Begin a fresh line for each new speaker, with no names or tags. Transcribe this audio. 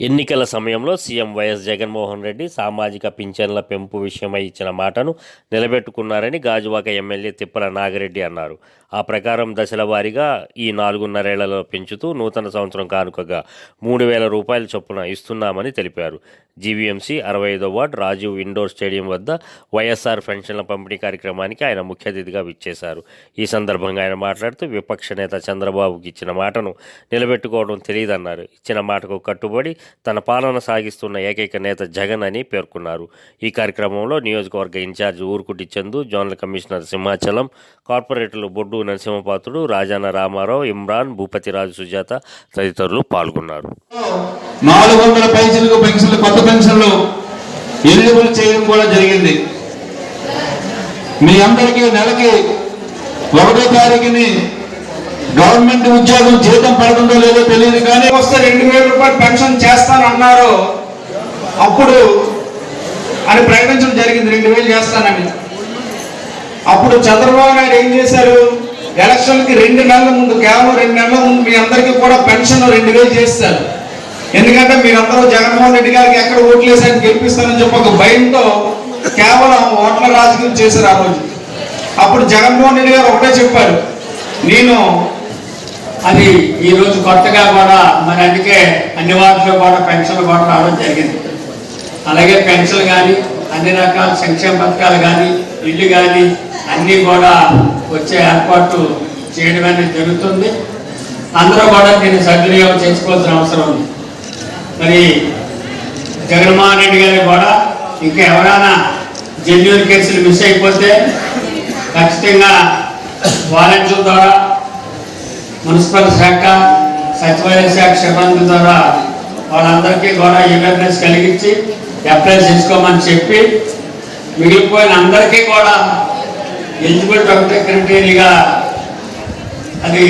ఎన్నికల సమయంలో CM YS Jaganmohan Reddy సామాజిక పింఛన్ల పెంపు విషయమై ఇచ్చిన మాటను నిలబెట్టుకున్నారని గాజువాక ఎమ్మెల్యే తిప్పల నాగిరెడ్డి అన్నారు. ఆ ప్రకారం దశల వారీగా ఈ నాలుగున్నరేళ్ళలో పెంచుతూ నూతన సంవత్సరం కానుకగా మూడు వేల రూపాయల చొప్పున ఇస్తున్నామని తెలిపారు. జీవీఎంసీ అరవై ఐదో వార్డ్ రాజీవ్ ఇండోర్ స్టేడియం వద్ద వైఎస్ఆర్ పెన్షన్ల పంపిణీ కార్యక్రమానికి ఆయన ముఖ్య అతిథిగా విచ్చేశారు. ఈ సందర్భంగా ఆయన మాట్లాడుతూ విపక్ష నేత చంద్రబాబుకి ఇచ్చిన మాటను నిలబెట్టుకోవడం తెలియదన్నారు. ఇచ్చిన మాటకు కట్టుబడి తన పాలన సాగిస్తున్న ఏకైక నేత జగన్ అని పేర్కొన్నారు. ఈ కార్యక్రమంలో నియోజకవర్గ in charge Urukuti Chandu zonal commissioner Simhachalam కార్పొరేటర్లు బొడ్డు నరసింహపాత్రుడు రాజాన రామారావు ఇమ్రాన్ భూపతిరాజు సుజాత తదితరులు పాల్గొన్నారు.
నాలుగు వందల పెన్షన్లు కొత్త పెన్షన్లు ఎలిజిబుల్ చేయడం కూడా జరిగింది. మీ అందరికీ నెలకి ఒకటో తారీఖుని గవర్నమెంట్ ఉద్యోగం జీతం పడుతుందో లేదో తెలియదు కానీ
వస్తే రెండు వేల రూపాయలు పెన్షన్ చేస్తానన్నారు. అప్పుడు అని ప్రకటించడం జరిగింది. రెండు వేలు చేస్తానని. అప్పుడు చంద్రబాబు నాయుడు ఏం చేశారు? ఎలక్షన్కి రెండు నెలల ముందు కేవలం రెండు నెలల ముందు మీ అందరికీ కూడా పెన్షన్ రెండు వేలు చేస్తారు. ఎందుకంటే మీరందరూ జగన్మోహన్ రెడ్డి గారికి ఎక్కడ ఓట్లు వేసారని గెలిపిస్తారని చెప్పి ఒక భయంతో కేవలం ఓట్ల రాజకీయం చేశారు ఆ రోజు. అప్పుడు జగన్మోహన్ రెడ్డి గారు ఒకటే చెప్పారు. నేను
అది ఈ రోజు కొత్తగా కూడా మరి అందుకే అన్ని వాటిలో కూడా పెన్షన్లు కూడా రావడం జరిగింది. అలాగే పెన్షన్లు కానీ అన్ని రకాల సంక్షేమ పథకాలు కానీ ఇల్లు కానీ అన్నీ కూడా వచ్చే ఏర్పాటు చేయడం అనేది జరుగుతుంది. అందరూ కూడా దీన్ని సద్వినియోగం చేసుకోవాల్సిన అవసరం ఉంది. మరి జగన్మోహన్ రెడ్డి గారికి కూడా ఇంకా ఎవరైనా జెన్యున్ కేసులు మిస్ అయిపోతే ఖచ్చితంగా వాలంటీర్ల ద్వారా మున్సిపల్ శాఖ సచివాలయ శాఖ సిబ్బంది ద్వారా వాళ్ళందరికీ కూడా అవేర్నెస్ కలిగించి అప్లై చేసుకోమని చెప్పి మిగిలిపోయిన అందరికీ కూడా ఎలిజిబిలిటీ ఒకటే క్రైటీరియాగా అది